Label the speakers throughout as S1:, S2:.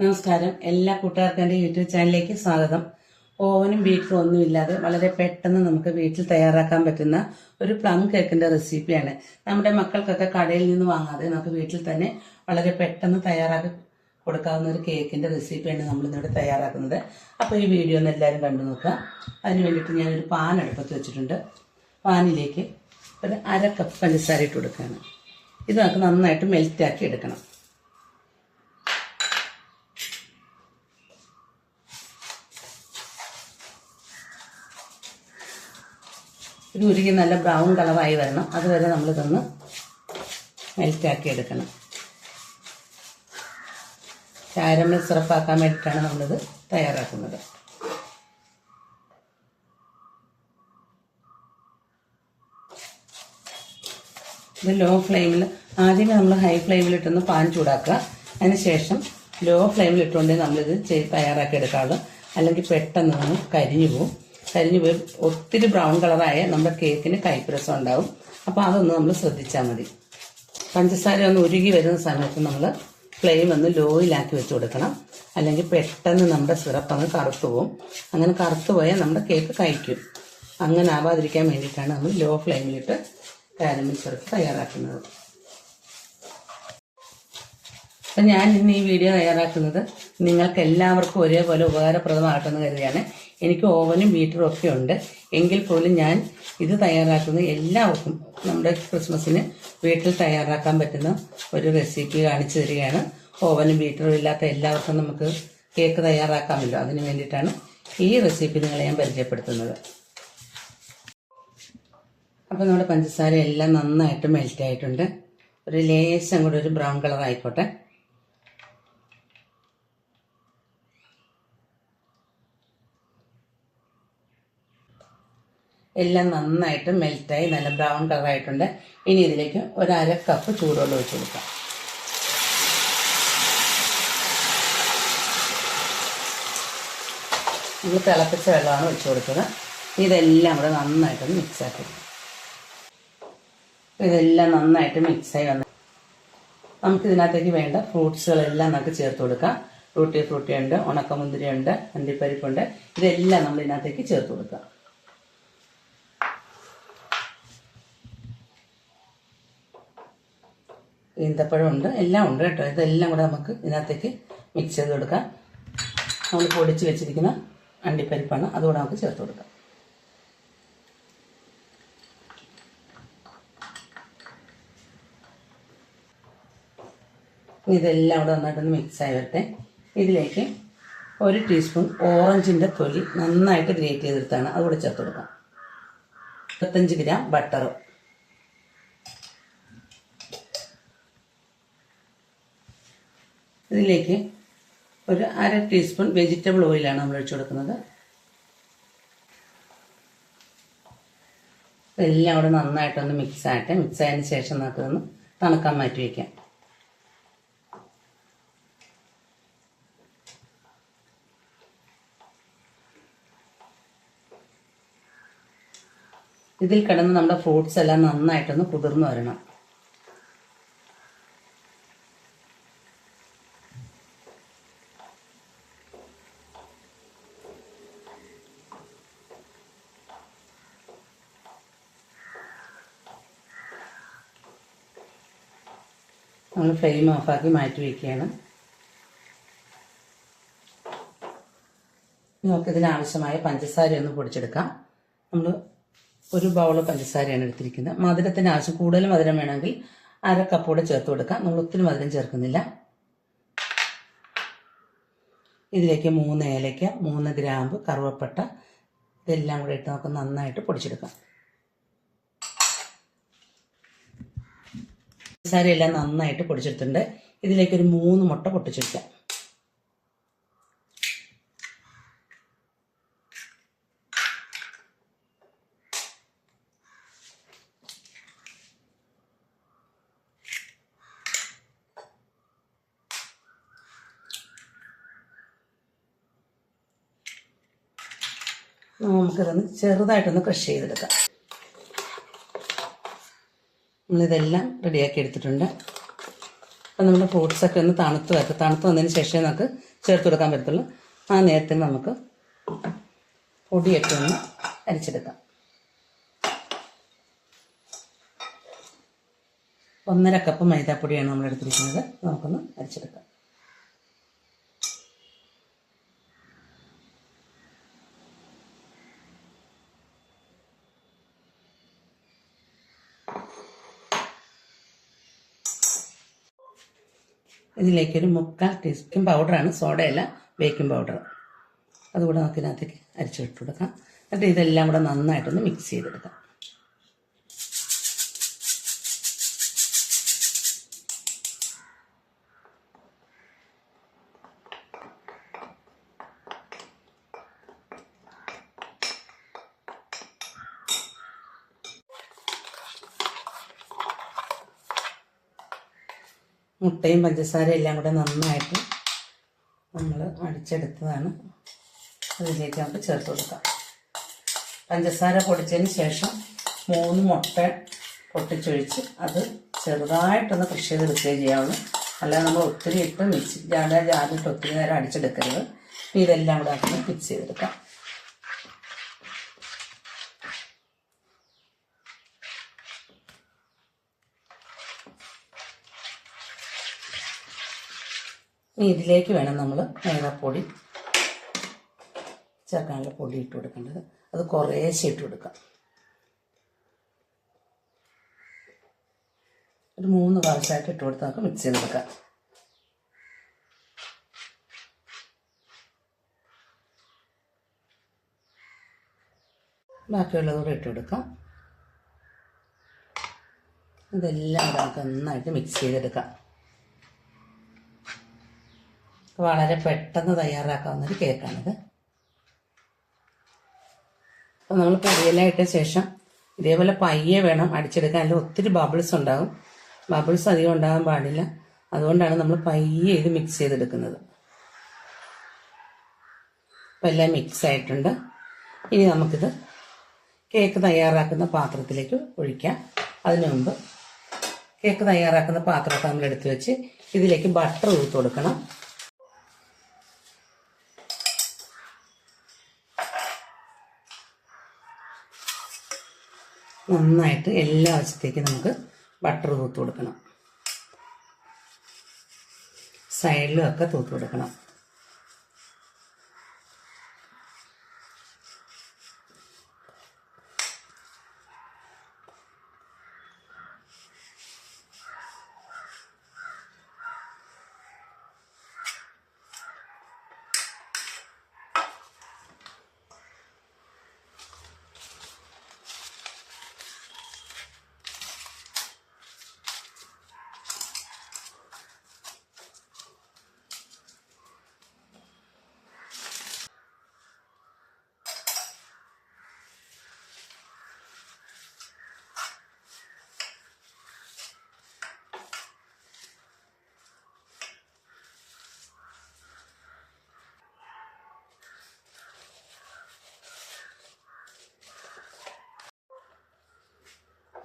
S1: നമസ്കാരം. എല്ലാ കൂട്ടുകാർക്കും എന്റെ യൂട്യൂബ് ചാനലിലേക്ക് സ്വാഗതം. ഓവനും ബീഫും ഒന്നും ഇല്ലാതെ വളരെ പെട്ടെന്ന് നമുക്ക് വീട്ടിൽ തയ്യാറാക്കാൻ പറ്റുന്ന ഒരു പ്ലം കേക്കിന്റെ റെസിപ്പിയാണ്. നമ്മുടെ മക്കൾക്കൊക്കെ കടയിൽ നിന്ന് വാങ്ങാതെ നമുക്ക് വീട്ടിൽ തന്നെ വളരെ പെട്ടെന്ന് തയ്യാറാക്കി കൊടുക്കാവുന്ന ഒരു കേക്കിന്റെ റെസിപ്പിയാണ് നമ്മൾ ഇന്നിവിടെ തയ്യാറാക്കുന്നത്. അപ്പോൾ ഈ വീഡിയോ ഒന്ന് എല്ലാവരും കണ്ടു നോക്കുക. അതിന് വേണ്ടിയിട്ട് ഞാനൊരു പാൻ അടുപ്പത്ത് വെച്ചിട്ടുണ്ട്. പാനിലേക്ക് ഒരു അര കപ്പ് പഞ്ചസാര ഇട്ട് കൊടുക്കുകയാണ്. ഇത് നമുക്ക് നന്നായിട്ട് മെൽറ്റാക്കി എടുക്കണം. ഇത് ഉരുകി നല്ല ബ്രൗൺ കളറായി വരണം. അതുവരെ നമ്മൾ ഇതൊന്ന് മെൽറ്റാക്കി എടുക്കണം. കാരമൽ സിറപ്പാക്കാൻ വേണ്ടിയിട്ടാണ് നമ്മളിത് തയ്യാറാക്കുന്നത്. ഇത് ലോ ഫ്ലെയിമിൽ ആദ്യമേ നമ്മൾ ഹൈ ഫ്ലെയിമിലിട്ടൊന്ന് പാൻ ചൂടാക്കുക. അതിനുശേഷം ലോ ഫ്ലെയിമിൽ ഇട്ടുകൊണ്ടേ നമ്മളിത് തയ്യാറാക്കി എടുക്കാവുള്ളൂ. അല്ലെങ്കിൽ പെട്ടെന്ന് നമ്മൾ കരിഞ്ഞു പോകും കരിഞ്ഞു പോയി. ഒത്തിരി ബ്രൗൺ കളറായ നമ്മുടെ കേക്കിന് കൈപ്രസം ഉണ്ടാവും. അപ്പോൾ അതൊന്ന് നമ്മൾ ശ്രദ്ധിച്ചാൽ മതി. പഞ്ചസാര ഒന്ന് ഉരുകി വരുന്ന സമയത്ത് നമ്മൾ ഫ്ലെയിം ഒന്ന് ലോയിലാക്കി വെച്ച് കൊടുക്കണം. അല്ലെങ്കിൽ പെട്ടെന്ന് നമ്മുടെ സിറപ്പ് അങ്ങ് കറുത്തു പോകും അങ്ങനെ കറുത്തു പോയാൽ നമ്മുടെ കേക്ക് കഴിക്കും. അങ്ങനെ ആവാതിരിക്കാൻ വേണ്ടിയിട്ടാണ് നമ്മൾ ലോ ഫ്ലെയിമിലിട്ട് കാരമൽ സിറപ്പ് തയ്യാറാക്കുന്നത്. അപ്പം ഞാൻ ഇന്ന് ഈ വീഡിയോ തയ്യാറാക്കുന്നത് നിങ്ങൾക്ക് എല്ലാവർക്കും ഒരേപോലെ ഉപകാരപ്രദമാകട്ടെന്ന് കരുതിയാണ്. എനിക്ക് ഓവനും ബീറ്ററും ഒക്കെ ഉണ്ട്. എങ്കിൽ പോലും ഞാൻ ഇത് തയ്യാറാക്കുന്നത് എല്ലാവർക്കും നമ്മുടെ ക്രിസ്മസിന് വീട്ടിൽ തയ്യാറാക്കാൻ പറ്റുന്ന ഒരു റെസിപ്പി കാണിച്ചു തരികയാണ്. ഓവനും ബീറ്ററും ഇല്ലാത്ത എല്ലാവർക്കും നമുക്ക് കേക്ക് തയ്യാറാക്കാമല്ലോ. അതിന് വേണ്ടിയിട്ടാണ് ഈ റെസിപ്പി നിങ്ങളെ ഞാൻ പരിചയപ്പെടുത്തുന്നത്. അപ്പോൾ നമ്മുടെ പഞ്ചസാര എല്ലാം നന്നായിട്ട് മെൽറ്റ് ആയിട്ടുണ്ട്. ഒരു ലേശം കൂടെ ഒരു ബ്രൗൺ കളർ ആയിക്കോട്ടെ. എല്ലാം നന്നായിട്ട് മെൽറ്റായി നല്ല ബ്രൗൺ കളറായിട്ടുണ്ട്. ഇനി ഇതിലേക്ക് ഒരു അര കപ്പ് ചൂടുവെള്ളം ഒഴിച്ചു കൊടുക്കാം. നമ്മൾ തിളപ്പിച്ച വെള്ളമാണ് ഒഴിച്ചു കൊടുത്തത്. ഇതെല്ലാം കൂടെ നന്നായിട്ടൊന്ന് മിക്സ് ആക്കി ഇതെല്ലാം നന്നായിട്ട് മിക്സായി വന്ന് നമുക്ക് ഇതിനകത്തേക്ക് വേണ്ട ഫ്രൂട്ട്സുകളെല്ലാം നമുക്ക് ചേർത്ത് കൊടുക്കാം. ഫ്രൂട്ടി ഫ്രൂട്ടി ഉണ്ട് ഉണക്കമുന്തിരി ഉണ്ട് അണ്ടിപ്പരിപ്പുണ്ട്. ഇതെല്ലാം നമ്മൾ ഇതിനകത്തേക്ക് ചേർത്ത് കൊടുക്കാം. ഈന്തപ്പഴം ഉണ്ട് എല്ലാം ഉണ്ട് കേട്ടോ. ഇതെല്ലാം കൂടെ നമുക്ക് ഇതിനകത്തേക്ക് മിക്സ് ചെയ്ത് കൊടുക്കാം. നമ്മൾ പൊടിച്ച് വെച്ചിരിക്കുന്ന അണ്ടിപ്പരിപ്പാണ്. അതുകൂടെ നമുക്ക് ചേർത്ത് കൊടുക്കാം. ഇതെല്ലാം കൂടെ നന്നായിട്ടൊന്ന് മിക്സ് ആയി വരട്ടെ. ഇതിലേക്ക് ഒരു ടീസ്പൂൺ ഓറഞ്ചിന്റെ തൊലി നന്നായിട്ട് ഗ്രേറ്റ് ചെയ്തെടുത്താണ്. അതുകൂടെ ചേർത്ത് കൊടുക്കാം. ഇരുപത്തഞ്ച് ഗ്രാം ബട്ടർ ഇതിലേക്ക് ഒരു അര ടീസ്പൂൺ വെജിറ്റബിൾ ഓയിലാണ് നമ്മൾ ഒഴിച്ചു കൊടുക്കുന്നത്. എല്ലാം കൂടെ നന്നായിട്ടൊന്ന് മിക്സ് ആയിട്ട് മിക്സ് ആയതിനു ശേഷം നമുക്കൊന്ന് തണുക്കാൻ മാറ്റി വയ്ക്കാം ഇതിൽ കിടന്ന് നമ്മുടെ ഫ്രൂട്ട്സ് എല്ലാം നന്നായിട്ടൊന്ന് കുതിർന്നു വരണം. നമ്മൾ ഫ്ലെയിം ഓഫാക്കി മാറ്റി വയ്ക്കുകയാണ് നമുക്ക് ഇതിനാവശ്യമായ പഞ്ചസാര ഒന്ന് പൊടിച്ചെടുക്കാം. നമ്മൾ ഒരു ബൗൾ പഞ്ചസാരയാണ് എടുത്തിരിക്കുന്നത്. മധുരത്തിന് ആവശ്യം കൂടുതൽ മധുരം വേണമെങ്കിൽ അര കപ്പോടെ ചേർത്ത് കൊടുക്കാം. നമ്മൾ ഒത്തിരി മധുരം ചേർക്കുന്നില്ല. ഇതിലേക്ക് മൂന്ന് ഏലയ്ക്ക മൂന്ന് ഗ്രാമ്പ് കറുവപ്പട്ട ഇതെല്ലാം കൂടെ ഇട്ട് നമുക്ക് നന്നായിട്ട് പൊടിച്ചെടുക്കാം. പഞ്ചസാരയെല്ലാം നന്നായിട്ട് പൊടിച്ചെടുത്തിട്ടുണ്ട്. ഇതിലേക്ക് ഒരു മൂന്ന് മുട്ട പൊട്ടിച്ചെടുക്കാം. നമുക്കിതൊന്ന് ചെറുതായിട്ടൊന്ന് ക്രഷ് ചെയ്തെടുക്കാം. നമ്മളിതെല്ലാം റെഡിയാക്കി എടുത്തിട്ടുണ്ട്. അപ്പം നമ്മുടെ ഫ്രൂട്ട്സൊക്കെ ഒന്ന് തണുത്ത് വെക്കുക തണുത്ത് വന്നതിന് ശേഷമേ നമുക്ക് ചേർത്ത് കൊടുക്കാൻ പറ്റത്തുള്ളൂ. ആ നേരത്തിന് നമുക്ക് പൊടിയൊക്കെ ഒന്ന് അരിച്ചെടുക്കാം. ഒന്നര കപ്പ് മൈദാപ്പൊടിയാണ് നമ്മൾ എടുത്തിരിക്കുന്നത് നമുക്കൊന്ന് അരിച്ചെടുക്കാം. ഇതിലേക്കൊരു മുക്കാൽ ടീസ്പൂൺ പൗഡറാണ് സോഡയല്ല ബേക്കിംഗ് പൗഡർ. അതുകൂടെ നമുക്ക് ഇതിനകത്തേക്ക് അരിച്ചിട്ട് കൊടുക്കാം. എന്നിട്ട് ഇതെല്ലാം കൂടെ നന്നായിട്ടൊന്ന് മിക്സ് ചെയ്തെടുക്കാം. മുട്ടയും പഞ്ചസാരയും എല്ലാം കൂടെ നന്നായിട്ട് നമ്മൾ അടിച്ചെടുത്തതാണ്. അതിലേക്ക് നമുക്ക് ചേർത്ത് കൊടുക്കാം. പഞ്ചസാര പൊടിച്ചതിന് ശേഷം മൂന്ന് മുട്ട പൊട്ടിച്ചൊഴിച്ച് അത് ചെറുതായിട്ടൊന്ന് കൃഷി ചെയ്ത് എടുക്കുകയും ചെയ്യാവുള്ളൂ. അല്ലാതെ നമ്മൾ ഒത്തിരി ഇട്ട് മിക്സ് ജാല ജാലിട്ട് ഒത്തിരി നേരം അടിച്ചെടുക്കരുത്. ഇതെല്ലാം കൂടെ ആക്കി മിക്സ് ചെയ്തെടുക്കാം. ഇനി ഇതിലേക്ക് വേണം നമ്മൾ മൈദാപ്പൊടി ചേർക്കാനുള്ള പൊടി ഇട്ട് കൊടുക്കേണ്ടത്. അത് കുറേശ്ശെ ഇട്ട് കൊടുക്കാം. ഒരു മൂന്ന് പ്രാവശ്യമായിട്ട് ഇട്ട് കൊടുത്ത് നമുക്ക് മിക്സ് ചെയ്തെടുക്കാം ബാക്കിയുള്ളത് കൂടെ ഇട്ട് കൊടുക്കാം. ഇതെല്ലാം നമുക്ക് നന്നായിട്ട് മിക്സ് ചെയ്തെടുക്കാം. വളരെ പെട്ടെന്ന് തയ്യാറാക്കാവുന്ന ഒരു കേക്കാണിത്. അപ്പോൾ നമ്മൾ പൊടിയെല്ലാം ശേഷം ഇതേപോലെ പയ്യെ വേണം അടിച്ചെടുക്കാൻ. അതിൽ ഒത്തിരി ബബിൾസ് ഉണ്ടാകും ബബിൾസ് അധികം ഉണ്ടാകാൻ പാടില്ല. അതുകൊണ്ടാണ് നമ്മൾ പയ്യെ ഇത് മിക്സ് ചെയ്തെടുക്കുന്നത്. അപ്പം എല്ലാം മിക്സ് ആയിട്ടുണ്ട്. ഇനി നമുക്കിത് കേക്ക് തയ്യാറാക്കുന്ന പാത്രത്തിലേക്ക് ഒഴിക്കാം. അതിനു മുമ്പ് കേക്ക് തയ്യാറാക്കുന്ന പാത്രമൊക്കെ നമ്മൾ എടുത്തു വെച്ച് ഇതിലേക്ക് ബട്ടർ ഊത്ത് കൊടുക്കണം. നന്നായിട്ട് എല്ലാ വശത്തേക്കും നമുക്ക് ബട്ടർ തൂത്ത് കൊടുക്കണം. സൈഡിലും ഒക്കെ തൂത്ത് കൊടുക്കണം.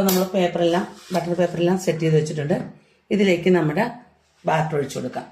S1: അപ്പോൾ നമ്മൾ പേപ്പറെല്ലാം ബട്ടർ പേപ്പറെല്ലാം സെറ്റ് ചെയ്ത് വെച്ചിട്ടുണ്ട്. ഇതിലേക്ക് നമ്മുടെ ബാറ്റർ ഒഴിച്ചു കൊടുക്കാം.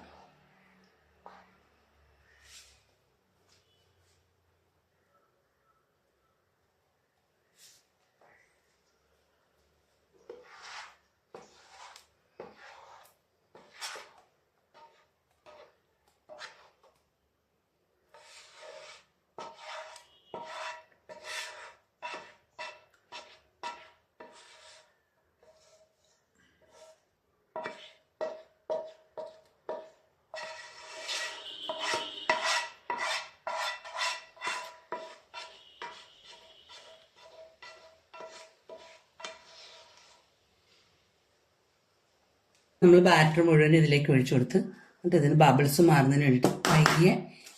S1: നമ്മൾ ബാറ്റർ മുഴുവൻ ഇതിലേക്ക് ഒഴിച്ചു കൊടുത്ത് എന്നിട്ട് ഇതിന് ബബിൾസ് മാറുന്നതിന് വേണ്ടിയിട്ട് പയ്യെ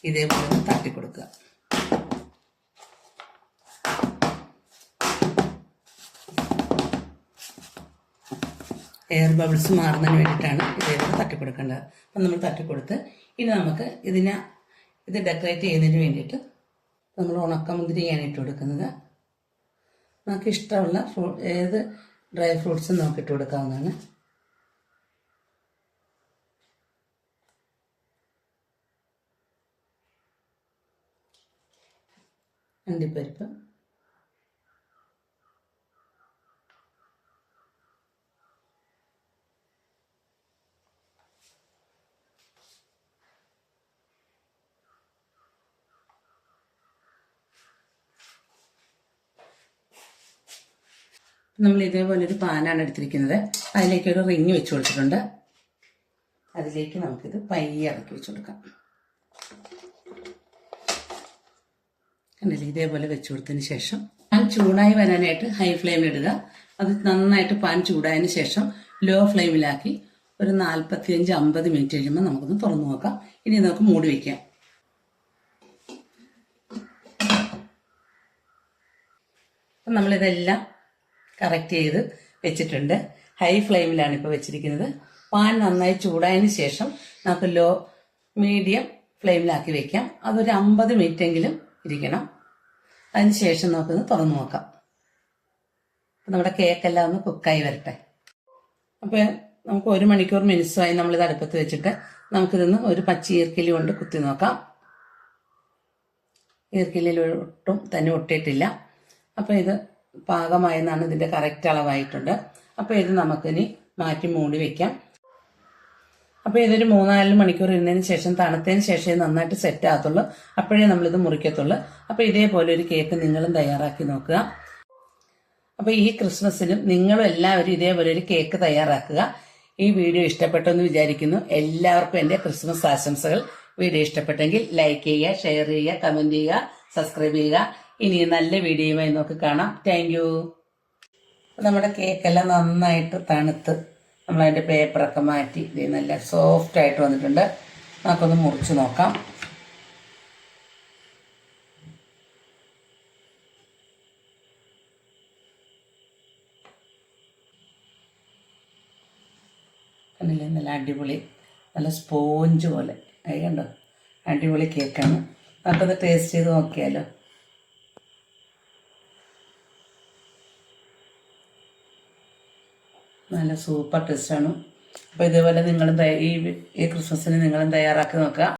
S1: ഇതേപോലെ ഒന്ന് തട്ടി കൊടുക്കുക. എയർ ബബിൾസ് മാറുന്നതിന് വേണ്ടിയിട്ടാണ് ഇതേപോലെ തട്ടി കൊടുക്കേണ്ടത്. അപ്പം നമ്മൾ തട്ടി കൊടുത്ത് ഇനി നമുക്ക് ഇതിനെ ഇത് ഡെക്കറേറ്റ് ചെയ്യുന്നതിന് വേണ്ടിയിട്ട് നമ്മൾ ഉണക്കമുന്തിരിയാണ് ഇട്ട് കൊടുക്കുന്നത്. നമുക്ക് ഇഷ്ടമുള്ള ഏത് ഡ്രൈ ഫ്രൂട്ട്സും നമുക്ക് ഇട്ട് കൊടുക്കാവുന്നതാണ്. അണ്ടിപ്പരിപ്പ്. നമ്മൾ ഇതേപോലെ ഒരു പാനാണ് എടുത്തിരിക്കുന്നത്. അതിലേക്ക് ഒരു റിങ് വെച്ച് കൊടുത്തിട്ടുണ്ട്. അതിലേക്ക് നമുക്കിത് പയ്യെ ഇറക്കി വെച്ച് കൊടുക്കാം. കണ്ടില്ലേ? ഇതേപോലെ വെച്ച് കൊടുത്തതിന് ശേഷം പാൻ ചൂടായി വരാനായിട്ട് ഹൈ ഫ്ലെയിമിൽ ഇടുക. അത് നന്നായിട്ട് പാൻ ചൂടായതിന് ശേഷം ലോ ഫ്ലെയിമിലാക്കി ഒരു നാൽപ്പത്തിയഞ്ച് അമ്പത് മിനിറ്റ് കഴിയുമ്പോൾ നമുക്കൊന്ന് തുറന്നു നോക്കാം. ഇനി നമുക്ക് മൂടി വയ്ക്കാം അപ്പം നമ്മളിതെല്ലാം കറക്റ്റ് ചെയ്ത് വെച്ചിട്ടുണ്ട്. ഹൈ ഫ്ലെയിമിലാണ് ഇപ്പോൾ വെച്ചിരിക്കുന്നത്. പാൻ നന്നായി ചൂടായതിന് ശേഷം നമുക്ക് ലോ മീഡിയം ഫ്ലെയിമിലാക്കി വെക്കാം. അതൊരു അമ്പത് മിനിറ്റ് എങ്കിലും ഇരിക്കണം. അതിന് ശേഷം നമുക്കൊന്ന് തുറന്നു നോക്കാം. അപ്പം നമ്മുടെ കേക്കെല്ലാം ഒന്ന് കുക്കായി വരട്ടെ. അപ്പോൾ നമുക്ക് ഒരു മണിക്കൂർ മിനിറ്റ്സുമായി നമ്മളിത് അടുപ്പത്ത് വെച്ചിട്ട് നമുക്കിതൊന്ന് ഒരു പച്ച ഈർക്കിലി കൊണ്ട് കുത്തി നോക്കാം. ഈർക്കിലിൽ ഒട്ടും തന്നെ ഒട്ടിയിട്ടില്ല. അപ്പോൾ ഇത് പാകമായെന്നാണ് ഇതിന്റെ കറക്റ്റ് അളവായിട്ടുണ്ട്. അപ്പോൾ ഇത് നമുക്കിനി മാറ്റി മൂടി വെക്കാം. അപ്പോൾ ഇതൊരു മൂന്നാൽ മണിക്കൂർ ഇരുന്നതിന് ശേഷം തണുത്തതിന് ശേഷമേ നന്നായിട്ട് സെറ്റ് ആകത്തുള്ളൂ. അപ്പോഴേ നമ്മളിത് മുറിക്കത്തുള്ളൂ. അപ്പോൾ ഇതേപോലെ ഒരു കേക്ക് നിങ്ങളും തയ്യാറാക്കി നോക്കുക. അപ്പോൾ ഈ ക്രിസ്മസിനും നിങ്ങളും എല്ലാവരും ഇതേപോലെ ഒരു കേക്ക് തയ്യാറാക്കുക. ഈ വീഡിയോ ഇഷ്ടപ്പെട്ടെന്ന് വിചാരിക്കുന്നു. എല്ലാവർക്കും എന്റെ ക്രിസ്മസ് ആശംസകൾ. വീഡിയോ ഇഷ്ടപ്പെട്ടെങ്കിൽ ലൈക്ക് ചെയ്യുക ഷെയർ ചെയ്യുക കമന്റ് ചെയ്യുക സബ്സ്ക്രൈബ് ചെയ്യുക. ഇനി നല്ല വീഡിയോയുമായി നോക്കി കാണാം. താങ്ക് നമ്മുടെ കേക്കെല്ലാം നന്നായിട്ട് തണുത്ത്. നമ്മളതിന്റെ പേപ്പറൊക്കെ മാറ്റി ഇത് നല്ല സോഫ്റ്റ് ആയിട്ട് വന്നിട്ടുണ്ട്. നമുക്കൊന്ന് മുറിച്ച് നോക്കാം. കണ്ടില്ലേ? നല്ല അടിപൊളി നല്ല സ്പോഞ്ച് പോലെ. അത് കണ്ടോ? അടിപൊളി കേക്കാണ്. നമുക്കൊന്ന് ടേസ്റ്റ് ചെയ്ത് നോക്കിയാലോ? നല്ല സൂപ്പർ ടേസ്റ്റാണ് അപ്പോൾ ഇതേപോലെ നിങ്ങളും ഈ ഈ ക്രിസ്മസിന് നിങ്ങളും തയ്യാറാക്കി നോക്കുക.